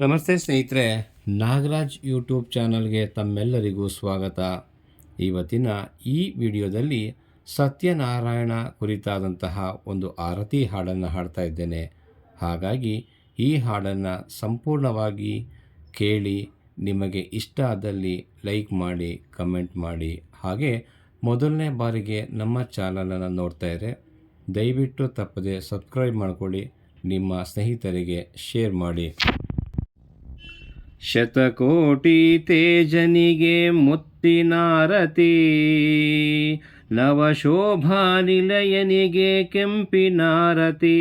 ನಮಸ್ತೆ ಸ್ನೇಹಿತರೆ, ನಾಗರಾಜ್ ಯೂಟ್ಯೂಬ್ ಚಾನಲ್ಗೆ ತಮ್ಮೆಲ್ಲರಿಗೂ ಸ್ವಾಗತ. ಇವತ್ತಿನ ಈ ವಿಡಿಯೋದಲ್ಲಿ ಸತ್ಯನಾರಾಯಣ ಕುರಿತಾದಂತಹ ಒಂದು ಆರತಿ ಹಾಡನ್ನು ಹಾಡ್ತಾ ಇದ್ದೇನೆ. ಹಾಗಾಗಿ ಈ ಹಾಡನ್ನು ಸಂಪೂರ್ಣವಾಗಿ ಕೇಳಿ, ನಿಮಗೆ ಇಷ್ಟ ಆದಲ್ಲಿ ಲೈಕ್ ಮಾಡಿ, ಕಮೆಂಟ್ ಮಾಡಿ. ಹಾಗೆ ಮೊದಲನೇ ಬಾರಿಗೆ ನಮ್ಮ ಚಾನಲನ್ನು ನೋಡ್ತಾ ಇದ್ದರೆ ದಯವಿಟ್ಟು ತಪ್ಪದೆ ಸಬ್ಸ್ಕ್ರೈಬ್ ಮಾಡಿಕೊಳ್ಳಿ, ನಿಮ್ಮ ಸ್ನೇಹಿತರಿಗೆ ಶೇರ್ ಮಾಡಿ. ಶತಕೋಟಿ ತೇಜನಿಗೆ ಮುತ್ತಿನಾರತಿ ನವಶೋಭಾ ನಿಲಯನಿಗೆ ಕೆಂಪಿನಾರತಿ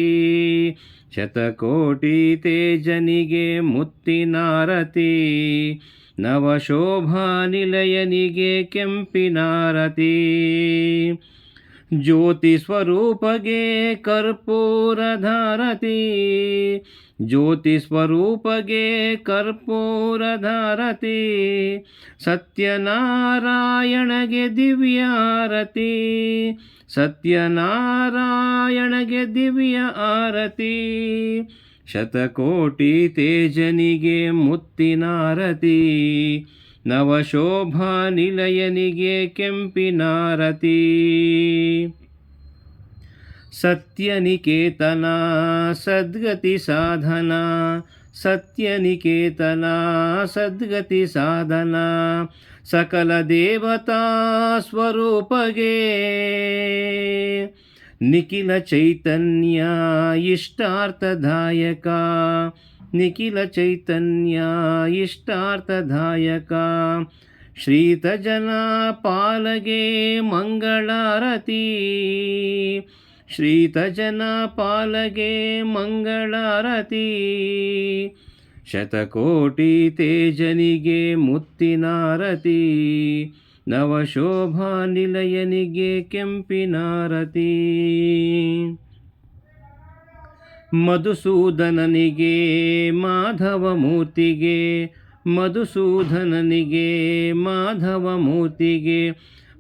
ಶತಕೋಟಿ ತೇಜನಿಗೆ ಮುತ್ತಿನಾರತಿ ನವಶೋಭಾ ನಿಲಯನಿಗೆ ಕೆಂಪಿನಾರತಿ ಜ್ಯೋತಿ ಸ್ವರೂಪಗೆ ಕರ್ಪೂರಧಾರತಿ ಜ್ಯೋತಿ ಸ್ವರೂಪಗೆ ಕರ್ಪೂರಧಾರತಿ ಸತ್ಯನಾರಾಯಣಗೆ ದಿವ್ಯಾರತಿ. ಸತ್ಯನಾರಾಯಣಗೆ ದಿವ್ಯ ಆರತಿ ಶತಕೋಟಿ ತೇಜನಿಗೆ ಮುತ್ತಿನಾರತಿ. ನವಶೋಭಾ ನಿಲಯನಿಗೆ ಕೆಂಪಿನಾರತಿ. ಸತ್ಯನಿಕೇತನ, ಸದ್ಗತಿ ಸಾಧನ. ಸತ್ಯನಿಕೇತನ, ಸದ್ಗತಿ ಸಾಧನ. ಸಕಲ ದೇವತಾ ಸ್ವರೂಪಗೆ. ನಿಖಿಲ ಚೈತನ್ಯ, ಇಷ್ಟಾರ್ಥದಾಯಕ. ನಿಖಿಲ ಚೈತನ್ಯ ಇಷ್ಟಾರ್ಥದಾಯಕ. ಶ್ರೀತಜನ ಪಾಲಗೆ ಮಂಗಳಾರತಿ. ಶ್ರೀತಜನ ಪಾಲಗೆ ಮಂಗಳಾರತಿ. ಶತಕೋಟಿ ತೇಜನಿಗೆ ಮುತ್ತಿನಾರತಿ. ನವಶೋಭಾ ನಿಲಯನಿಗೆ ಕೆಂಪಿನಾರತಿ. ಮಧುಸೂದನನಿಗೆ ಮಾಧವ ಮೂರ್ತಿಗೆ ಮಧುಸೂದನನಿಗೆ ಮಾಧವ ಮೂರ್ತಿಗೆ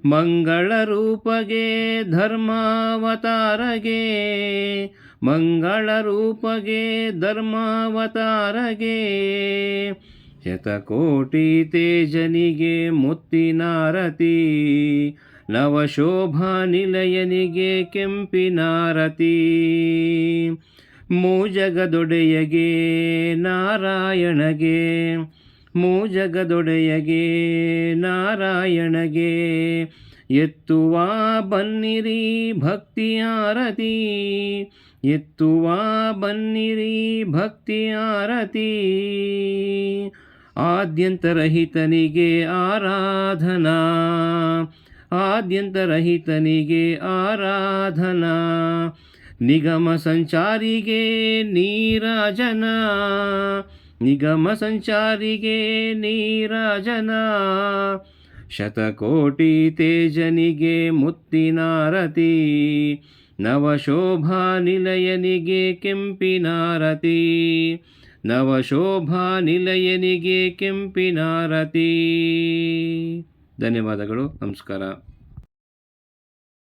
ಮಂಗಳ ರೂಪಗೆ ಧರ್ಮಾವತಾರಗೆ ಮಂಗಳ ರೂಪಗೆ ಧರ್ಮಾವತಾರಗೆ ಶತಕೋಟಿ ತೇಜನಿಗೆ ಮುತ್ತಿನಾರತಿ ನವಶೋಭಾ ನಿಲಯನಿಗೆ ಕೆಂಪಿನಾರತಿ ಮೂಜಗದೊಡೆಯಗೆ ನಾರಾಯಣಗೆ ಮೂಜಗದೊಡೆಯಗೆ ನಾರಾಯಣಗೆ. ಎತ್ತುವ ಬನ್ನಿರಿ ಭಕ್ತಿಯಾರತಿ ಎತ್ತುವ ಬನ್ನಿರಿ ಭಕ್ತಿಯಾರತಿ. ಆದ್ಯಂತರಹಿತನಿಗೆ ಆರಾಧನಾ ಆದ್ಯಂತರಹಿತನಿಗೆ ಆರಾಧನಾ. ನಿಗಮ ಸಂಚಾರಿಗೆ ನೀರಾಜನ. ನಿಗಮ ಸಂಚಾರಿಗೆ ನೀರಾಜನ. ಶತಕೋಟಿ ತೇಜನಿಗೆ ಮುತ್ತಿನಾರತಿ ನವಶೋಭಾ ನಿಲಯನಿಗೆ ಕೆಂಪಿನಾರತಿ ನವಶೋಭಾ ನಿಲಯನಿಗೆ ಕೆಂಪಿನಾರತಿ ಧನ್ಯವಾದಗಳು, ನಮಸ್ಕಾರ.